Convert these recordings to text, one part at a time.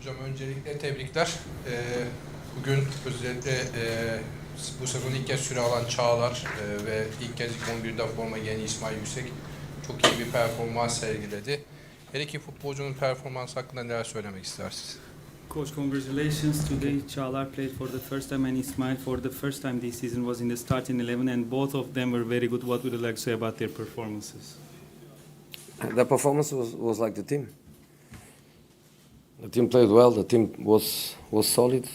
Hocam öncelikle tebrikler. Ee, bugün özellikle e, bu sezon ilk kez süre alan Çağlar e, ve ilk kez 11'de forma giyen İsmail Yüksek çok iyi bir performans sergiledi. Her iki futbolcunun performansı hakkında neler söylemek istersiniz? Coach, congratulations. Today, Çağlar played for the first time and Ismail for the first time this season was in the starting 11 and both of them were very good. What would you like to say about their performances? The performance was, was like the team. The team played well. The team was was solid,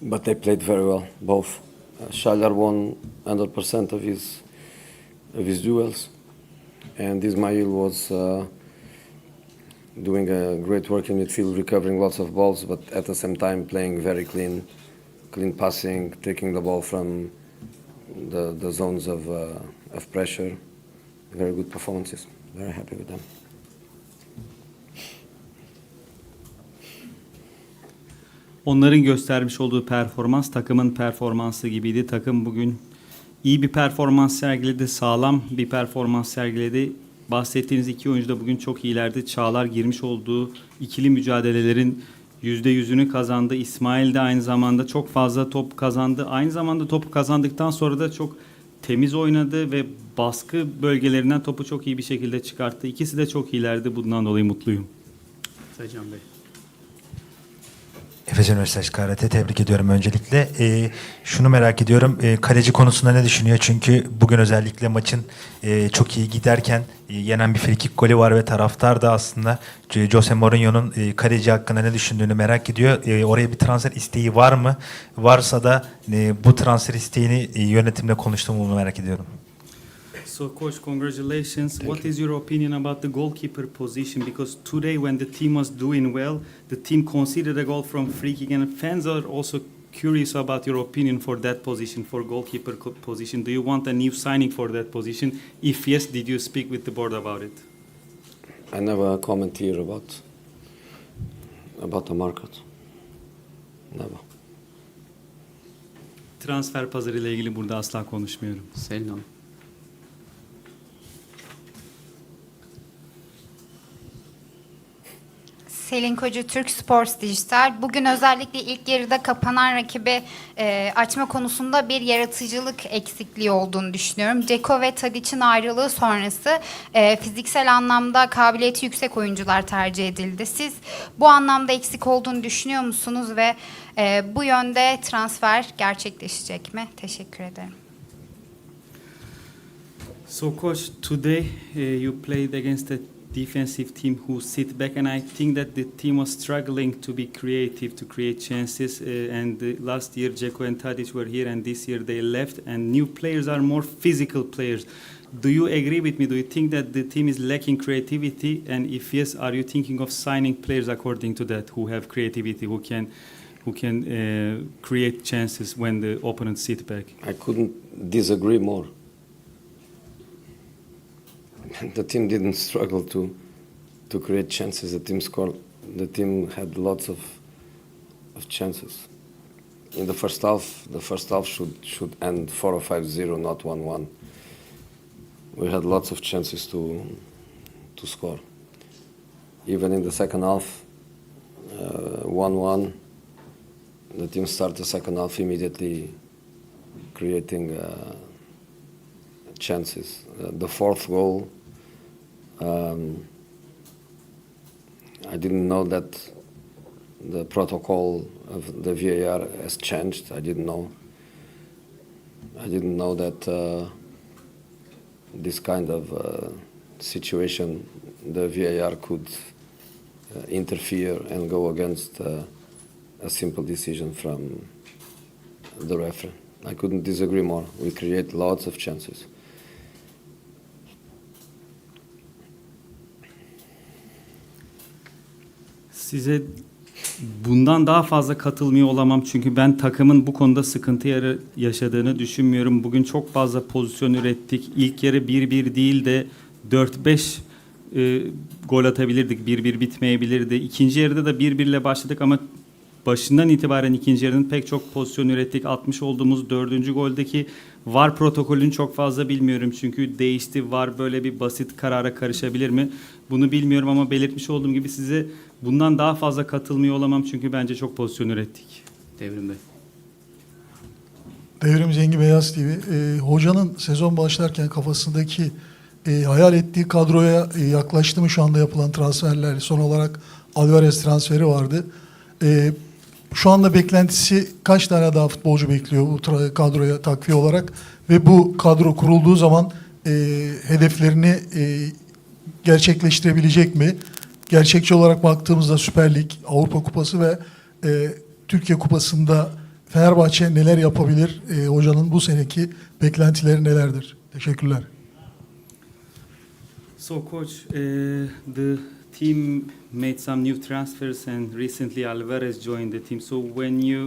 but they played very well. Both. Uh, won 100% of his of his duels, and Ismail was uh, doing a great work in midfield, recovering lots of balls, but at the same time playing very clean, clean passing, taking the ball from the the zones of uh, of pressure very good performances. Very happy with them. Onların göstermiş olduğu performans takımın performansı gibiydi. Takım bugün iyi bir performans sergiledi, sağlam bir performans sergiledi. Bahsettiğiniz iki oyuncu da bugün çok iyilerdi. Çağlar girmiş olduğu ikili mücadelelerin yüzde yüzünü kazandı. İsmail de aynı zamanda çok fazla top kazandı. Aynı zamanda topu kazandıktan sonra da çok temiz oynadı ve baskı bölgelerinden topu çok iyi bir şekilde çıkarttı. İkisi de çok iyilerdi. Bundan dolayı mutluyum. Saycan Bey. Efes Üniversitesi Karate tebrik ediyorum öncelikle. Ee, şunu merak ediyorum. Ee, kaleci konusunda ne düşünüyor? Çünkü bugün özellikle maçın e, çok iyi giderken e, yenen bir frikik golü var ve taraftar da aslında e, Jose Mourinho'nun e, kaleci hakkında ne düşündüğünü merak ediyor. E, oraya bir transfer isteği var mı? Varsa da e, bu transfer isteğini e, yönetimle konuştuğumu merak ediyorum. So, coach, congratulations. What is your opinion about the goalkeeper position? Because today, when the team was doing well, the team conceded a goal from free kick, and fans are also curious about your opinion for that position, for goalkeeper co- position. Do you want a new signing for that position? If yes, did you speak with the board about it? I never comment here about about the market. Never. Transfer pazarı ile ilgili burada asla konuşmuyorum. Selin Hanım. Selin Koca Türk Sports Dijital. Bugün özellikle ilk yarıda kapanan rakibi e, açma konusunda bir yaratıcılık eksikliği olduğunu düşünüyorum. Ceko ve Tadic'in ayrılığı sonrası e, fiziksel anlamda kabiliyeti yüksek oyuncular tercih edildi. Siz bu anlamda eksik olduğunu düşünüyor musunuz ve e, bu yönde transfer gerçekleşecek mi? Teşekkür ederim. So, coach, today uh, you played against a defensive team who sit back, and I think that the team was struggling to be creative, to create chances. Uh, and uh, last year, Dzeko and Tadic were here, and this year they left. And new players are more physical players. Do you agree with me? Do you think that the team is lacking creativity? And if yes, are you thinking of signing players according to that who have creativity, who can, who can uh, create chances when the opponents sit back? I couldn't disagree more. The team didn't struggle to to create chances. The team scored. The team had lots of of chances. In the first half, the first half should should end four or five zero, not one one. We had lots of chances to to score. Even in the second half, uh, one one. The team started the second half immediately creating uh, chances. Uh, the fourth goal, um, I didn't know that the protocol of the VAR has changed. I didn't know. I didn't know that uh, this kind of uh, situation, the VAR could uh, interfere and go against uh, a simple decision from the referee. I couldn't disagree more. We create lots of chances. Size bundan daha fazla katılmıyor olamam çünkü ben takımın bu konuda sıkıntı yaşadığını düşünmüyorum. Bugün çok fazla pozisyon ürettik. İlk yarı 1-1 değil de 4-5 e, gol atabilirdik. 1-1 bitmeyebilirdi. İkinci yarıda da 1-1 ile başladık ama başından itibaren ikinci yarının pek çok pozisyon ürettik. Atmış olduğumuz dördüncü goldeki VAR protokolünü çok fazla bilmiyorum. Çünkü değişti. VAR böyle bir basit karara karışabilir mi? Bunu bilmiyorum ama belirtmiş olduğum gibi size bundan daha fazla katılmıyor olamam. Çünkü bence çok pozisyon ürettik. Devrim Bey. Devrim Zengi Beyaz TV. Ee, hocanın sezon başlarken kafasındaki e, hayal ettiği kadroya e, yaklaştı mı şu anda yapılan transferler? Son olarak Alvarez transferi vardı. Ee, şu anda beklentisi kaç tane daha futbolcu bekliyor bu kadroya takviye olarak? Ve bu kadro kurulduğu zaman e, hedeflerini e, gerçekleştirebilecek mi? Gerçekçi olarak baktığımızda Süper Lig, Avrupa Kupası ve e, Türkiye Kupası'nda Fenerbahçe neler yapabilir? E, hocanın bu seneki beklentileri nelerdir? Teşekkürler. So, coach, uh, the team made some new transfers, and recently Alvarez joined the team. So, when you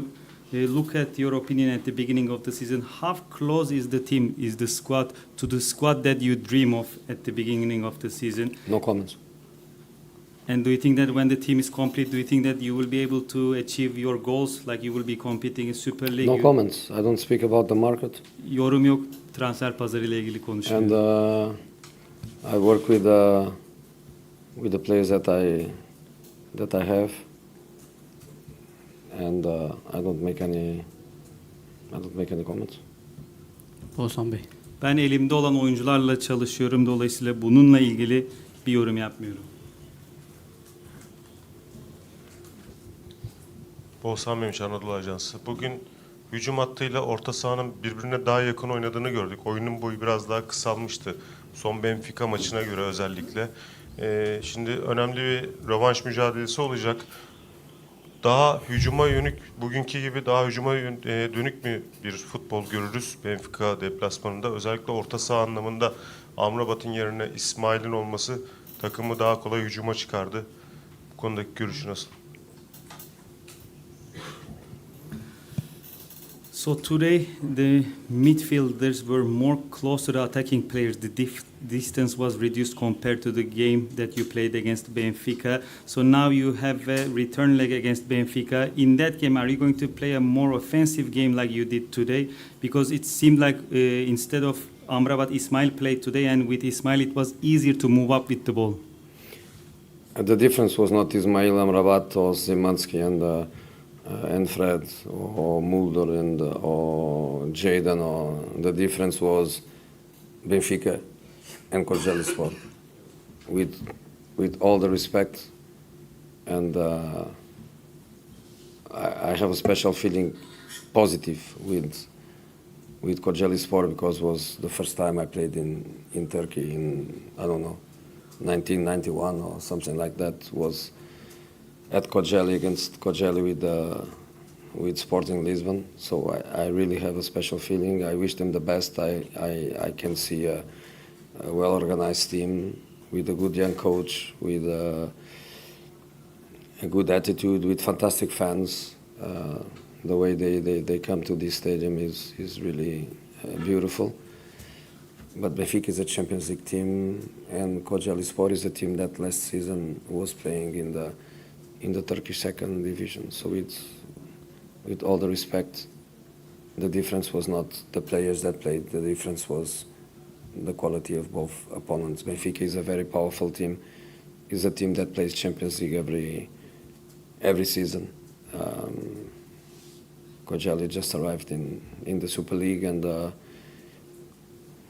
uh, look at your opinion at the beginning of the season, how close is the team, is the squad to the squad that you dream of at the beginning of the season? No comments. And do you think that when the team is complete, do you think that you will be able to achieve your goals, like you will be competing in Super League? No You- comments. I don't speak about the market. Yorum yok, transfer pazarı ile ilgili konuşuyorum. And uh, I work with uh, with the players that I that I have, and uh, I don't make any I don't make any comments. Oğuzhan Bey. Ben elimde olan oyuncularla çalışıyorum. Dolayısıyla bununla ilgili bir yorum yapmıyorum. Oğuzhan Memiş Anadolu Ajansı. Bugün hücum hattıyla orta sahanın birbirine daha yakın oynadığını gördük. Oyunun boyu biraz daha kısalmıştı. Son Benfica maçına göre özellikle. Ee, şimdi önemli bir rövanş mücadelesi olacak. Daha hücuma yönük, bugünkü gibi daha hücuma e, dönük mü bir futbol görürüz Benfica deplasmanında? Özellikle orta saha anlamında Amrabat'ın yerine İsmail'in olması takımı daha kolay hücuma çıkardı. Bu konudaki görüşü nasıl? So today the midfielders were more closer to the attacking players. The dif- distance was reduced compared to the game that you played against Benfica. So now you have a return leg against Benfica. In that game, are you going to play a more offensive game like you did today? Because it seemed like uh, instead of Amrabat, Ismail played today, and with Ismail it was easier to move up with the ball. The difference was not Ismail Amrabat or Zimanski and uh, and Fred or Mulder and uh, or Jaden. Or the difference was Benfica and Sport. With with all the respect, and uh, I, I have a special feeling, positive with with Sport because it was the first time I played in in Turkey in I don't know 1991 or something like that was at Kojeli against Kojeli with uh, with Sporting Lisbon. So I, I really have a special feeling. I wish them the best. I I, I can see a, a well organized team with a good young coach with a, a good attitude with fantastic fans. Uh, the way they, they, they come to this stadium is is really uh, beautiful. But Benfica is a Champions League team, and Kocaeli Sport is a team that last season was playing in the in the Turkish second division. So with all the respect, the difference was not the players that played. The difference was the quality of both opponents. Benfica is a very powerful team. Is a team that plays Champions League every every season. Um, just arrived in, in the Super League and. Uh,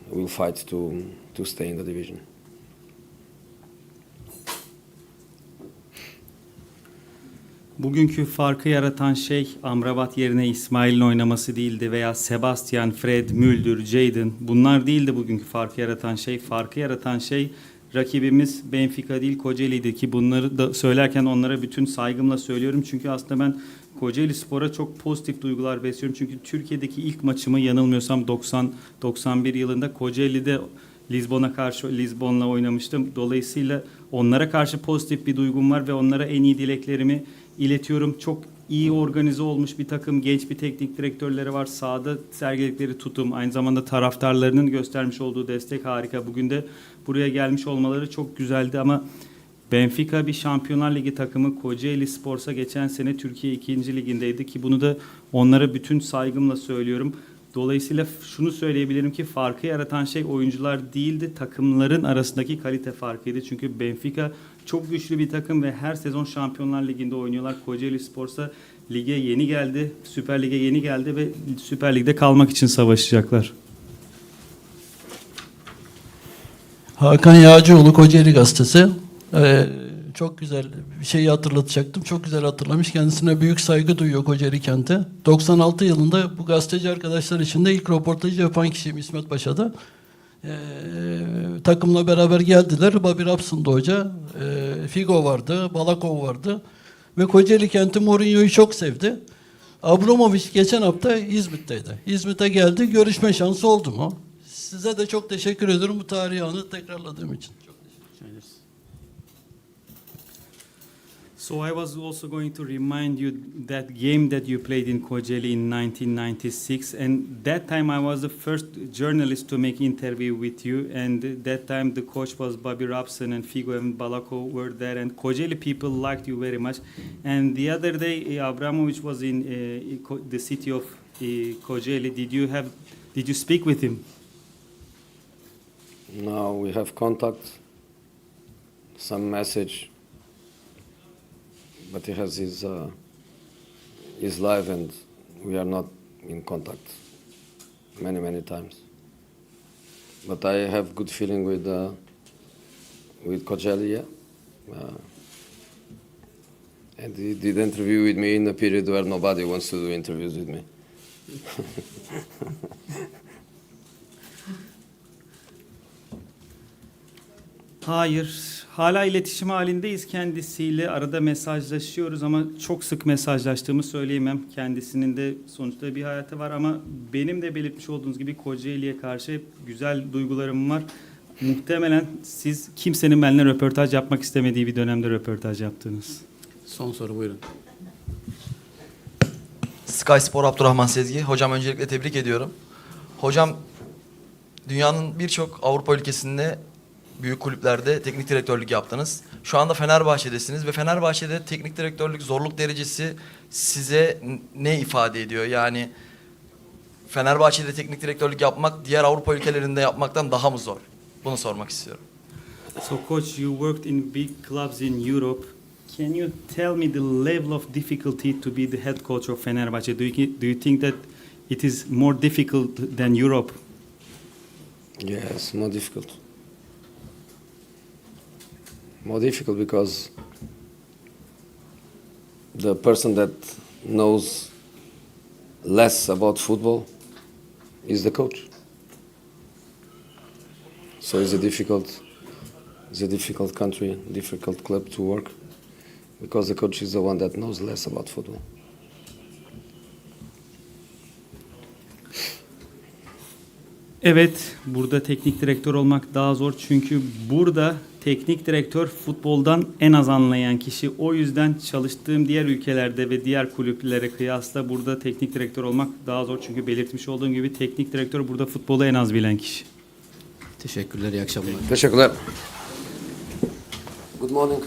will fight to to stay in the division. Bugünkü farkı yaratan şey Amrabat yerine İsmail'in oynaması değildi veya Sebastian, Fred, Müldür, Jadon bunlar değildi bugünkü farkı yaratan şey. Farkı yaratan şey rakibimiz Benfica değil Kocaeli'ydi ki bunları da söylerken onlara bütün saygımla söylüyorum. Çünkü aslında ben Kocaeli Spor'a çok pozitif duygular besliyorum. Çünkü Türkiye'deki ilk maçımı yanılmıyorsam 90-91 yılında Kocaeli'de Lizbon'a karşı Lizbon'la oynamıştım. Dolayısıyla onlara karşı pozitif bir duygum var ve onlara en iyi dileklerimi iletiyorum. Çok iyi organize olmuş bir takım, genç bir teknik direktörleri var. Sahada sergiledikleri tutum, aynı zamanda taraftarlarının göstermiş olduğu destek harika. Bugün de buraya gelmiş olmaları çok güzeldi ama Benfica bir Şampiyonlar Ligi takımı Kocaeli Spor'sa geçen sene Türkiye 2. ligindeydi ki bunu da onlara bütün saygımla söylüyorum. Dolayısıyla şunu söyleyebilirim ki farkı yaratan şey oyuncular değildi, takımların arasındaki kalite farkıydı. Çünkü Benfica çok güçlü bir takım ve her sezon Şampiyonlar Ligi'nde oynuyorlar. Kocaeli Spor'sa lige yeni geldi, Süper Lig'e yeni geldi ve Süper Lig'de kalmak için savaşacaklar. Hakan Yağcıoğlu Kocaeli Gazetesi. Ee, çok güzel bir şeyi hatırlatacaktım. Çok güzel hatırlamış. Kendisine büyük saygı duyuyor Kocaeli kenti. 96 yılında bu gazeteci arkadaşlar içinde ilk röportajı yapan kişiyim İsmet Paşa'da. Ee, takımla beraber geldiler. Bobby Robson'du hoca. Ee, Figo vardı, Balakov vardı. Ve Kocaeli kenti Mourinho'yu çok sevdi. Abramovich geçen hafta İzmit'teydi. İzmit'e geldi. Görüşme şansı oldu mu? Size de çok teşekkür ediyorum bu tarihi anı tekrarladığım için. Çok So I was also going to remind you that game that you played in Kocaeli in 1996, and that time I was the first journalist to make interview with you, and that time the coach was Bobby Robson and Figo and Balako were there, and Kocaeli people liked you very much. And the other day, uh, Abramovich was in uh, the city of uh, Kocaeli. Did you have? Did you speak with him? Now we have contact, some message, but he has his uh, his life, and we are not in contact many many times. But I have good feeling with uh, with yeah. Uh, and he did interview with me in a period where nobody wants to do interviews with me. Hayır. Hala iletişim halindeyiz kendisiyle. Arada mesajlaşıyoruz ama çok sık mesajlaştığımı söyleyemem. Kendisinin de sonuçta bir hayatı var ama benim de belirtmiş olduğunuz gibi Kocaeli'ye karşı hep güzel duygularım var. Muhtemelen siz kimsenin benimle röportaj yapmak istemediği bir dönemde röportaj yaptınız. Son soru buyurun. Sky Spor Abdurrahman Sezgi. Hocam öncelikle tebrik ediyorum. Hocam dünyanın birçok Avrupa ülkesinde büyük kulüplerde teknik direktörlük yaptınız. Şu anda Fenerbahçe'desiniz ve Fenerbahçe'de teknik direktörlük zorluk derecesi size ne ifade ediyor? Yani Fenerbahçe'de teknik direktörlük yapmak diğer Avrupa ülkelerinde yapmaktan daha mı zor? Bunu sormak istiyorum. So coach, you worked in big clubs in Europe. Can you tell me the level of difficulty to be the head coach of Fenerbahçe? Do you, do you think that it is more difficult than Europe? Yes, more difficult. More difficult because the person that knows less about football is the coach. So it's a difficult, it's a difficult country, difficult club to work, because the coach is the one that knows less about football. Evet, burada teknik direktör olmak daha zor çünkü burada teknik direktör futboldan en az anlayan kişi. O yüzden çalıştığım diğer ülkelerde ve diğer kulüplere kıyasla burada teknik direktör olmak daha zor çünkü belirtmiş olduğum gibi teknik direktör burada futbolu en az bilen kişi. Teşekkürler, iyi akşamlar. Teşekkürler. Good morning.